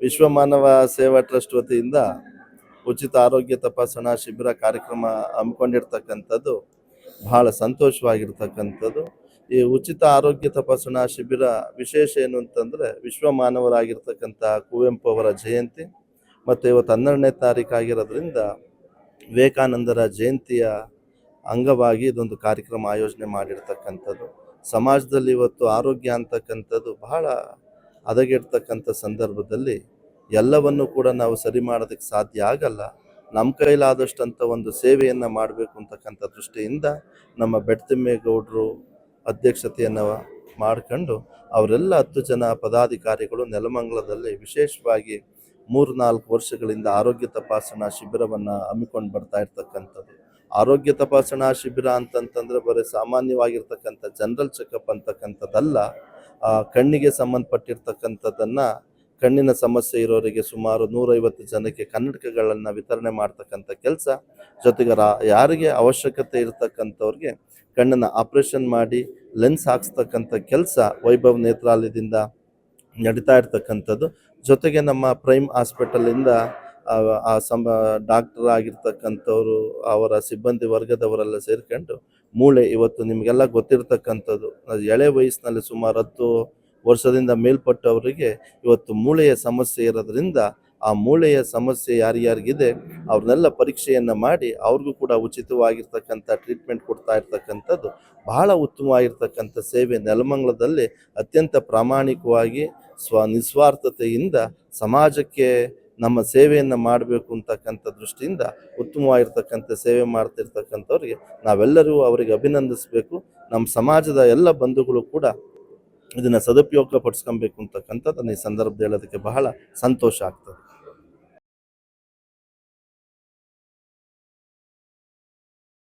ವಿಶ್ವ ಮಾನವ ಸೇವಾ ಟ್ರಸ್ಟ್ ವತಿಯಿಂದ ಉಚಿತ ಆರೋಗ್ಯ ತಪಾಸಣಾ ಶಿಬಿರ ಕಾರ್ಯಕ್ರಮ ಹಮ್ಮಿಕೊಂಡಿರ್ತಕ್ಕಂಥದ್ದು ಬಹಳ ಸಂತೋಷವಾಗಿರ್ತಕ್ಕಂಥದ್ದು. ಈ ಉಚಿತ ಆರೋಗ್ಯ ತಪಾಸಣಾ ಶಿಬಿರ ವಿಶೇಷ ಏನು ಅಂತಂದರೆ ವಿಶ್ವ ಮಾನವರಾಗಿರ್ತಕ್ಕಂಥ ಕುವೆಂಪು ಅವರ ಜಯಂತಿ ಮತ್ತು ಇವತ್ತು ಹನ್ನೆರಡನೇ ತಾರೀಕು ಆಗಿರೋದ್ರಿಂದ ವಿವೇಕಾನಂದರ ಜಯಂತಿಯ ಅಂಗವಾಗಿ ಇದೊಂದು ಕಾರ್ಯಕ್ರಮ ಆಯೋಜನೆ ಮಾಡಿರ್ತಕ್ಕಂಥದ್ದು. ಸಮಾಜದಲ್ಲಿ ಇವತ್ತು ಆರೋಗ್ಯ ಅಂತಕ್ಕಂಥದ್ದು ಬಹಳ ಹದಗೆಡ್ತಕ್ಕಂಥ ಸಂದರ್ಭದಲ್ಲಿ ಎಲ್ಲವನ್ನು ಕೂಡ ನಾವು ಸರಿ ಮಾಡೋದಕ್ಕೆ ಸಾಧ್ಯ ಆಗಲ್ಲ. ನಮ್ಮ ಕೈಲಾದಷ್ಟಂಥ ಒಂದು ಸೇವೆಯನ್ನು ಮಾಡಬೇಕು ಅಂತಕ್ಕಂಥ ದೃಷ್ಟಿಯಿಂದ ನಮ್ಮ ಬೆಡ್ತಿಮ್ಮೇಗೌಡರು ಅಧ್ಯಕ್ಷತೆಯನ್ನು ಮಾಡಿಕೊಂಡು ಅವರೆಲ್ಲ ಹತ್ತು ಜನ ಪದಾಧಿಕಾರಿಗಳು ನೆಲಮಂಗಲದಲ್ಲಿ ವಿಶೇಷವಾಗಿ ಮೂರು ನಾಲ್ಕು ವರ್ಷಗಳಿಂದ ಆರೋಗ್ಯ ತಪಾಸಣಾ ಶಿಬಿರವನ್ನು ಹಮ್ಮಿಕೊಂಡು ಬರ್ತಾ ಇರ್ತಕ್ಕಂಥದ್ದು. ಆರೋಗ್ಯ ತಪಾಸಣಾ ಶಿಬಿರ ಅಂತಂತಂದ್ರೆ ಬರೀ ಸಾಮಾನ್ಯವಾಗಿರ್ತಕ್ಕಂಥ ಜನರಲ್ ಚೆಕಪ್ ಅಂತಕ್ಕಂಥದ್ದಲ್ಲ. ಕಣ್ಣಿಗೆ ಸಂಬಂಧಪಟ್ಟಿರ್ತಕ್ಕಂಥದ್ದನ್ನ ಕಣ್ಣಿನ ಸಮಸ್ಯೆ ಇರೋರಿಗೆ ಸುಮಾರು ನೂರೈವತ್ತು ಜನಕ್ಕೆ ಕನ್ನಡಕಗಳನ್ನು ವಿತರಣೆ ಮಾಡ್ತಕ್ಕಂಥ ಕೆಲಸ. ಜೊತೆಗೆ ರಾ ಯಾರಿಗೆ ಅವಶ್ಯಕತೆ ಇರತಕ್ಕಂಥವ್ರಿಗೆ ಕಣ್ಣನ್ನು ಆಪ್ರೇಷನ್ ಮಾಡಿ ಲೆನ್ಸ್ ಹಾಕ್ಸ್ತಕ್ಕಂಥ ಕೆಲಸ ವೈಭವ್ ನೇತ್ರಾಲಯದಿಂದ ನಡೀತಾ ಇರ್ತಕ್ಕಂಥದ್ದು. ಜೊತೆಗೆ ನಮ್ಮ ಪ್ರೈಮ್ ಹಾಸ್ಪಿಟಲಿಂದ ಆ, ಡಾಕ್ಟರ್ ಆಗಿರ್ತಕ್ಕಂಥವ್ರು ಅವರ ಸಿಬ್ಬಂದಿ ವರ್ಗದವರೆಲ್ಲ ಸೇರ್ಕೊಂಡು ಮೂಳೆ ಇವತ್ತು ನಿಮಗೆಲ್ಲ ಗೊತ್ತಿರತಕ್ಕಂಥದ್ದು. ಎಳೆ ವಯಸ್ಸಿನಲ್ಲಿ ಸುಮಾರು ಹತ್ತು ವರ್ಷದಿಂದ ಮೇಲ್ಪಟ್ಟವರಿಗೆ ಇವತ್ತು ಮೂಳೆಯ ಸಮಸ್ಯೆ ಇರೋದ್ರಿಂದ ಆ ಮೂಳೆಯ ಸಮಸ್ಯೆ ಯಾರ್ಯಾರಿಗಿದೆ, ಅವ್ರನ್ನೆಲ್ಲ ಪರೀಕ್ಷೆಯನ್ನು ಮಾಡಿ ಅವ್ರಿಗೂ ಕೂಡ ಉಚಿತವಾಗಿರ್ತಕ್ಕಂಥ ಟ್ರೀಟ್ಮೆಂಟ್ ಕೊಡ್ತಾ ಇರ್ತಕ್ಕಂಥದ್ದು ಬಹಳ ಉತ್ತಮವಾಗಿರ್ತಕ್ಕಂಥ ಸೇವೆ. ನೆಲಮಂಗಲದಲ್ಲಿ ಅತ್ಯಂತ ಪ್ರಾಮಾಣಿಕವಾಗಿ ಸ್ವ, ನಿಸ್ವಾರ್ಥತೆಯಿಂದ ಸಮಾಜಕ್ಕೆ ನಮ್ಮ ಸೇವೆಯನ್ನು ಮಾಡಬೇಕು ಅಂತಕ್ಕಂಥ ದೃಷ್ಟಿಯಿಂದ ಉತ್ತಮವಾಗಿರ್ತಕ್ಕಂಥ ಸೇವೆ ಮಾಡ್ತಿರ್ತಕ್ಕಂಥವ್ರಿಗೆ ನಾವೆಲ್ಲರೂ ಅವರಿಗೆ ಅಭಿನಂದಿಸಬೇಕು. ನಮ್ಮ ಸಮಾಜದ ಎಲ್ಲ ಬಂಧುಗಳು ಕೂಡ ಇದನ್ನು ಸದುಪಯೋಗ ಪಡಿಸ್ಕೊಬೇಕು ಅಂತಕ್ಕಂಥದ್ದು ಈ ಸಂದರ್ಭದಲ್ಲಿ ಹೇಳೋದಕ್ಕೆ ಬಹಳ ಸಂತೋಷ ಆಗ್ತದೆ.